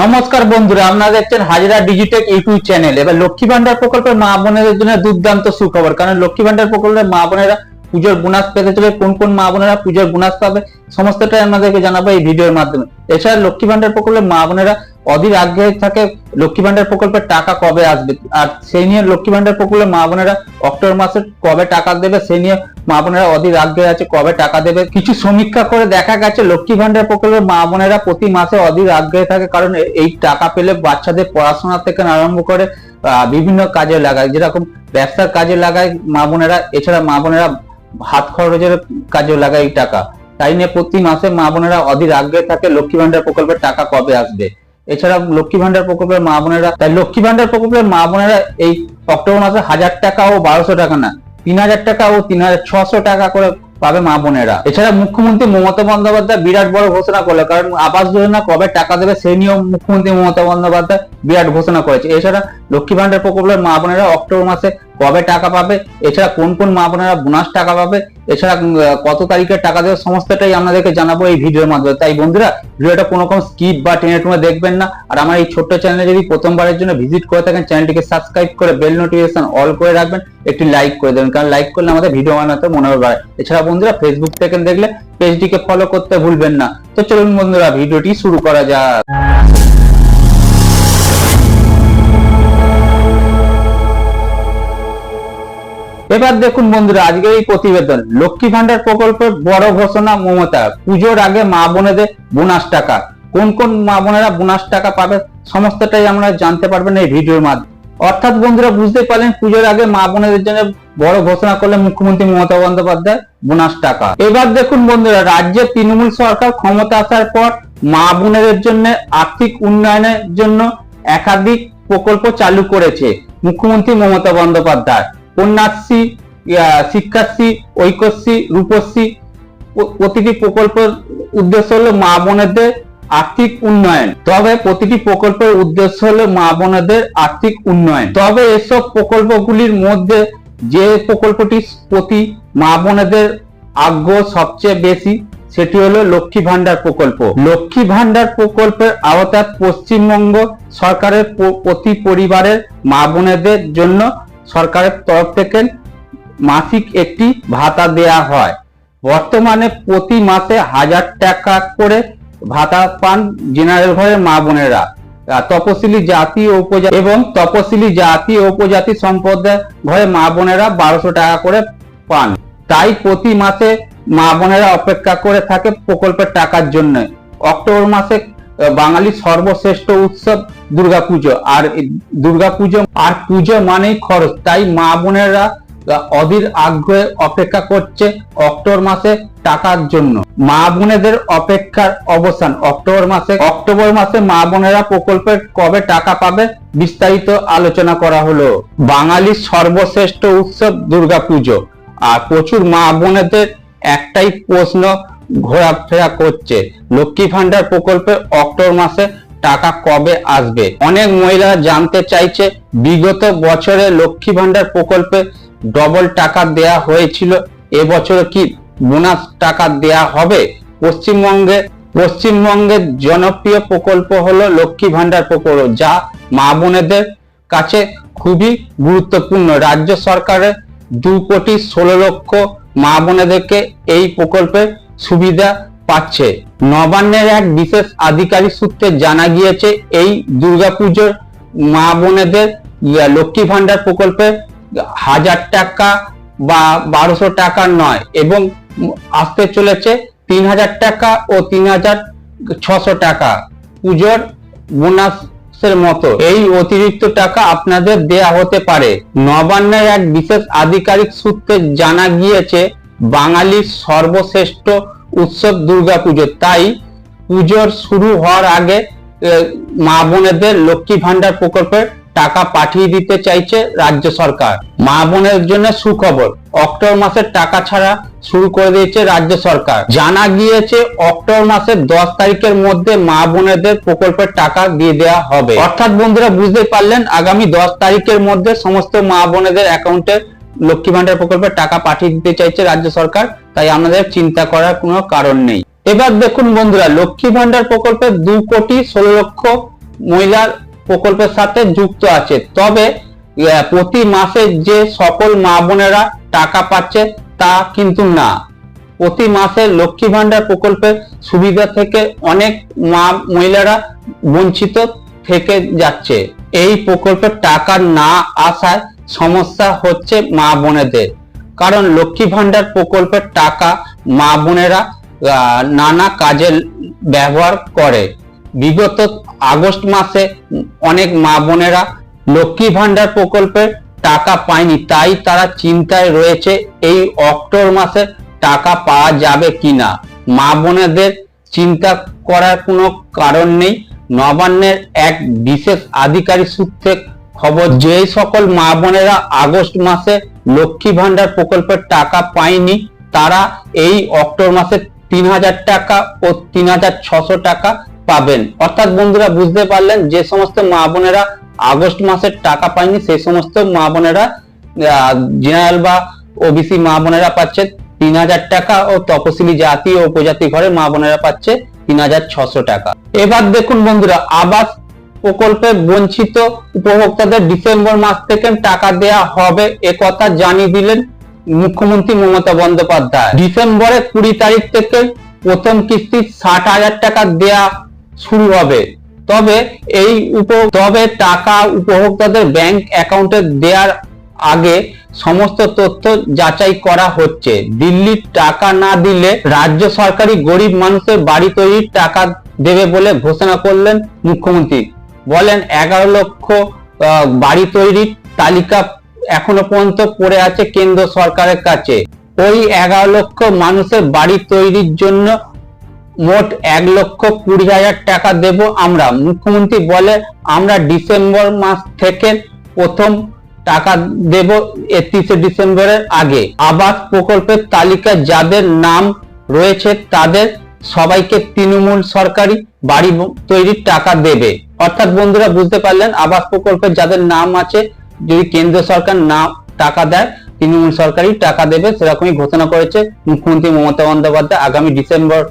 নমস্কার বন্ধুরা, আপনারা দেখছেন হাজিরা ডিজিটেক ইউটিউব চ্যানেল। এবার লক্ষ্মী ভান্ডার প্রকল্পের মা বোনেদের জন্য দুর্দান্ত সুখবর, কারণ লক্ষ্মী ভান্ডার প্রকল্পের মা বোনেরা পুজোর বোনাস পেতে চলে কোন কোন মা বোনেরা পুজোর বোনাস পাবে, সমস্তটাই আপনাদেরকে জানাব এই ভিডিওর মাধ্যমে। এছাড়া লক্ষ্মী ভান্ডার প্রকল্পের মা বোনেরা অধীর আগ্রহে থাকে লক্ষ্মী ভান্ডার প্রকল্পের টাকা কবে আসবে? আর সেই নিয়ে লক্ষ্মী ভান্ডার প্রকল্পের মা বোনেরা অক্টোবর মাসে কবে টাকা দেবে? সেই নিয়ে মা বোনেরা অধীর আগ্রহে আছে কবে টাকা দেবে? কিছু সমীক্ষা করে দেখা গেছে লক্ষ্মী ভান্ডার প্রকল্পের মা বোনেরা প্রতি মাসে অধীর আগ্রহে থাকে কারণ এই টাকা পেলে বাচ্চাদের পড়াশোনা থেকে আরম্ভ করে বিভিন্ন কাজে লাগায়। যেরকম ব্যবসার কাজে লাগায় মা বোনেরা, এছাড়া মা বোনেরা হাত খরচের কাজে লাগায় এই টাকা। তাই নিয়ে প্রতি মাসে মা বোনেরা অধীর আগ্রহে থাকে লক্ষ্মী ভান্ডার প্রকল্পের টাকা কবে আসবে? এছাড়া লক্ষ্মী ভান্ডার প্রকল্পের মা বোনেরা, তাই লক্ষ্মী ভান্ডার প্রকল্পের মা বোনেরা এই অক্টোবর মাসে হাজার টাকা ও বারোশো টাকা না, তিন হাজার টাকা ও তিন হাজার ছশো টাকা করে পাবে মা বোনেরা। এছাড়া মুখ্যমন্ত্রী মমতা বন্দ্যোপাধ্যায় বিরাট বড় ঘোষণা করল, কারণ আবাস যোজনা কবে টাকা দেবে সেই নিয়েও মুখ্যমন্ত্রী মমতা বন্দ্যোপাধ্যায় বিরাট ঘোষণা করেছে। এছাড়া লক্ষ্মী ভান্ডার প্রকল্পের মা বোনেরা অক্টোবর মাসে কবে টাকা পাবে? এছাড়া কোন কোন মা বোনেরা বোনাস টাকা পাবে? এছাড়া কত তারিখে টাকা দেবে? সমস্তটাই আপনাদেরকে জানাব এই ভিডিওর মাধ্যমে। তাই বন্ধুরা, ভিডিওটা কোনো রকম স্কিপ বা টেনে টুনে দেখবেন না। আর আমার এই ছোট্ট চ্যানেলে যদি প্রথমবারের জন্য ভিজিট করে থাকেন চ্যানেলটিকে সাবস্ক্রাইব করে বেল নোটিফিকেশন অল করে রাখবেন। একটি লাইক করে দেবেন। কারণ লাইক করলে আমাদের ভিডিও বানাতে মনোবল বাড়ে। এছাড়া বন্ধুরা ফেসবুক থেকে দেখলে পেজটিকে ফলো করতে ভুলবেন না। তো চলুন বন্ধুরা ভিডিওটি শুরু করা যাক। এবার দেখুন বন্ধুরা, আজকের এই প্রতিবেদন, লক্ষ্মী ভান্ডার প্রকল্পের বড় ঘোষণা মমতা। পুজোর আগে মা বোনেদের বোনাস টাকা। কোন কোন মা বোনেরা বোনাস টাকা পাবে সমস্তটাই আমরা জানতে পারবেন এই ভিডিওর মাধ্যমে। অর্থাৎ বন্ধুরা বুঝতে পারলেন, পুজোর আগে মা বোনেদের জন্য বড় ঘোষণা করলেন মুখ্যমন্ত্রী মমতা বন্দ্যোপাধ্যায়, বোনাস টাকা। এবার দেখুন বন্ধুরা, রাজ্যে তৃণমূল সরকার ক্ষমতা আসার পর মা বোনেদের জন্য আর্থিক উন্নয়নের জন্য একাধিক প্রকল্প চালু করেছে মুখ্যমন্ত্রী মমতা বন্দ্যোপাধ্যায়। কন্যাশ্রী শিক্ষাশ্রী ঐক্যশ্রী রূপশ্রী প্রতিটি প্রকল্পের উদ্দেশ্য হলো মা বোনেদের আর্থিক উন্নয়ন। তবে প্রতিটি প্রকল্পের উদ্দেশ্য হলো মা বোনেদের আর্থিক উন্নয়ন। তবে এসব প্রকল্পগুলির মধ্যে যে প্রকল্পটি প্রতি মা বোনেদের আগ্রহ সবচেয়ে বেশি, সেটি হলো লক্ষ্মী ভান্ডার প্রকল্প। লক্ষ্মী ভান্ডার প্রকল্পের আওতায় পশ্চিমবঙ্গ সরকারের প্রতি পরিবারের মা বোনেদের জন্য সরকারের তরফ থেকে মাসিক একটি ভাতা দেয়া হয়। বর্তমানে প্রতি মাসে হাজার টাকা করে ভাতা পান জেনারেল ঘরের মা বোনেরা। তপশিলি জাতি উপজাতি এবং তপশিলি জাতি উপজাতি সম্প্রদায় ঘরে মা বোনেরা বারোশো টাকা করে পান। তাই প্রতি মাসে মা বোনেরা অপেক্ষা করে থাকে প্রকল্পের টাকার জন্য। অক্টোবর মাসে বাঙালির সর্বশ্রেষ্ঠ উৎসব দুর্গাপুজো। আর দুর্গাপুজো আর পুজো মানেই খরচ। তাই মা বোনেরা অধীর আগ্রহে অপেক্ষা করছে অক্টোবর মাসে টাকার জন্য। মা বোনেদের অপেক্ষার অবসান অক্টোবর মাসে। অক্টোবর মাসে মা বোনেরা প্রকল্পের কবে টাকা পাবে বিস্তারিত আলোচনা করা হলো। বাঙালির সর্বশ্রেষ্ঠ উৎসব দুর্গাপুজো। আর প্রচুর মা বোনেদের একটাই প্রশ্ন ঘোরাফেরা করছে। লক্ষ্মী ভান্ডার প্রকল্পে অক্টোবর মাসে টাকা কবে আসবে? অনেক মহিলা জানতে চাইছে, বিগত বছরে লক্ষ্মী ভান্ডার প্রকল্পে ডবল টাকা দেয়া হয়েছিল এবছর কি বোনাস টাকা দেয়া হবে? পশ্চিমবঙ্গে, পশ্চিমবঙ্গের জনপ্রিয় প্রকল্প হলো লক্ষ্মী ভান্ডার প্রকল্প, যা মা বোনেদের কাছে খুবই গুরুত্বপূর্ণ। রাজ্য সরকারের দু কোটি ষোলো লক্ষ মা বোনেদেরকে এই প্রকল্পের সুবিধা পাচ্ছে। নবান্নের এক বিশেষ আধিকারিক সূত্রে জানা গিয়েছে, এই দুর্গাপুজোর মা বোনেদের লক্ষ্মী ভান্ডার প্রকল্পে হাজার টাকা বা বারোশো টাকা নয় এবং আসতে চলেছে তিন হাজার টাকা ও তিন হাজার ছশো টাকা পুজোর বোনাসের মতো। এই অতিরিক্ত টাকা আপনাদের দেয়া হতে পারে। নবান্নের এক বিশেষ আধিকারিক সূত্রে জানা গিয়েছে বাঙালির সর্বশ্রেষ্ঠ উৎসব দুর্গাপুজো। তাই পুজোর শুরু হওয়ার আগে মা বোনেদের লক্ষ্মী ভান্ডার প্রকল্পের টাকা পাঠিয়ে দিতে চাইছে রাজ্য সরকার। মা বোনের জন্য সুখবর, অক্টোবর মাসের টাকা ছাড়া শুরু করে দিয়েছে রাজ্য সরকার। জানা গিয়েছে, অক্টোবর মাসের দশ তারিখের মধ্যে মা বোনেদের প্রকল্পের টাকা দিয়ে দেওয়া হবে। অর্থাৎ বন্ধুরা বুঝতে পারলেন, আগামী দশ তারিখের মধ্যে সমস্ত মা বোনেদের অ্যাকাউন্টে লক্ষ্মী ভান্ডার প্রকল্পের টাকা পাঠিয়ে দিতে চাইছে রাজ্য সরকার, তাই আমাদের চিন্তা করার কোনো কারণ নেই। এবার দেখুন বন্ধুরা, লক্ষ্মী ভান্ডার প্রকল্পে দু কোটি ষোলো লক্ষ মহিলার প্রকল্পের সাথে যুক্ত আছে। তবে প্রতি মাসে যে সকল মা বোনেরা টাকা পাচ্ছে তা কিন্তু না। প্রতি মাসে লক্ষ্মী ভান্ডার প্রকল্পের সুবিধা থেকে অনেক মা মহিলারা বঞ্চিত থেকে যাচ্ছে। এই প্রকল্পের টাকা না আসায় সমস্যা হচ্ছে মা বোনেদের। কারণ লক্ষ্মী ভান্ডার প্রকল্পের টাকা মা বোনেরা নানা কাজে ব্যবহার করে। বিগত আগস্ট মাসে অনেক মা বোনেরা লক্ষ্মী ভান্ডার প্রকল্পের টাকা পায়নি, তাই তারা চিন্তায় রয়েছে এই অক্টোবর মাসে টাকা পাওয়া যাবে কিনা। মা বোনেদের চিন্তা করার কোনো কারণ নেই। নবান্নের এক বিশেষ আধিকারিক সূত্রে খবর যে সকল মা বোনেরা আগস্ট মাসে লক্ষ্মী ভান্ডার প্রকল্পের টাকা পায়নি, তারা এই অক্টোবর মাসে তিন হাজার টাকা ও তিন হাজার ছশো টাকা পাবেন। অর্থাৎ বন্ধুরা, বুঝতে পারলেন, যে সমস্ত মা বোনেরা আগস্ট মাসের টাকা পায়নি, সেই সমস্ত মা বোনেরা জেনারেল বা ওবিসি মা বোনেরা পাচ্ছে তিন হাজার টাকা ও তপশিলি জাতি ও উপজাতি ঘরে মা বোনেরা পাচ্ছে তিন হাজার ছশো টাকা। এবার দেখুন বন্ধুরা, আবাস প্রকল্পে বঞ্চিত উপভোক্তাদের ডিসেম্বর মাস থেকে টাকা দেয়া হবে এ কথা জানিয়ে দিলেন মুখ্যমন্ত্রী মমতা বন্দ্যোপাধ্যায়। ডিসেম্বরে কুড়ি তারিখ থেকে প্রথম কিস্তি ষাট হাজার টাকা দেয়া শুরু হবে। তবে এই উপ তবে টাকা উপভোক্তাদের ব্যাংক অ্যাকাউন্টে দেওয়ার আগে সমস্ত তথ্য যাচাই করা হচ্ছে। দিল্লির টাকা না দিলে রাজ্য সরকারি গরিব মানুষের বাড়ি তৈরির টাকা দেবে বলে ঘোষণা করলেন মুখ্যমন্ত্রী। বলেন এগারো লক্ষ বাড়ি তৈরির তালিকা এখনও পর্যন্ত পড়ে আছে কেন্দ্র সরকারের কাছে। ওই এগারো লক্ষ মানুষের বাড়ি তৈরির জন্য মোট এক লক্ষ কুড়ি হাজার টাকা দেব আমরা। মুখ্যমন্ত্রী বলে আমরা ডিসেম্বর মাস থেকে প্রথম টাকা দেব একত্রিশে ডিসেম্বরের আগে। আবাস প্রকল্পের তালিকায় যাদের নাম রয়েছে তাদের সবাইকে তৃণমূল সরকারি বাড়ি তৈরির টাকা দেবে। অর্থাৎ বন্ধুরা বুঝতে পারলেন, আবাস প্রকল্পের যাদের নাম আছে, যদি কেন্দ্র সরকার না টাকা দেয়, তৃণমূল সরকারই টাকা দেবে, সেরকমই ঘোষণা করেছে মুখ্যমন্ত্রী মমতা বন্দ্যোপাধ্যায়। আগামী ডিসেম্বর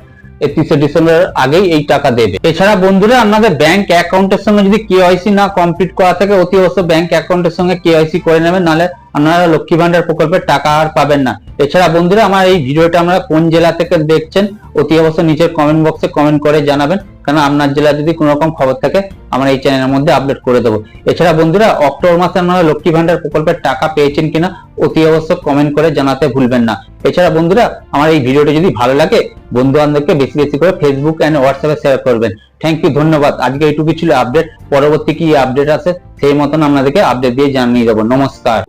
একত্রিশে ডিসেম্বর আগেই এই টাকা দেবে। এছাড়া বন্ধুরা, আপনাদের ব্যাংক অ্যাকাউন্টের সঙ্গে যদি কেওয়াইসি না কমপ্লিট করা থাকে, অতি অবশ্যই ব্যাংক অ্যাকাউন্টের সঙ্গে কেওয়াইসি করে নেবেন, নাহলে আপনারা লক্ষ্মী ভান্ডার প্রকল্পের টাকা আর পাবেন না। এছাড়া বন্ধুরা আমার এই ভিডিওটা আপনারা কোন জেলা থেকে দেখছেন, অতি অবশ্যই নিচের কমেন্ট বক্সে কমেন্ট করে জানাবেন। কারণ আপনার জেলা যদি কোনো রকম খবর থাকে, আমরা এই চ্যানেলের মধ্যে আপলোড করে দেবো। এছাড়া বন্ধুরা, অক্টোবর মাসে আপনারা লক্ষ্মী ভান্ডার প্রকল্পের টাকা পেয়েছেন কিনা, অতি অবশ্যই কমেন্ট করে জানাতে ভুলবেন না। এছাড়া বন্ধুরা, আমার এই ভিডিওটা যদি ভালো লাগে বন্ধু বান্ধবকে বেশি বেশি করে ফেসবুক অ্যান্ড হোয়াটসঅ্যাপে শেয়ার করবেন। থ্যাংক ইউ ধন্যবাদ। আজকে এইটুকু ছিল আপডেট পরবর্তী কি আপডেট আছে, সেই মতন আপনাদেরকে আপডেট দিয়ে জানিয়ে দেবো। নমস্কার।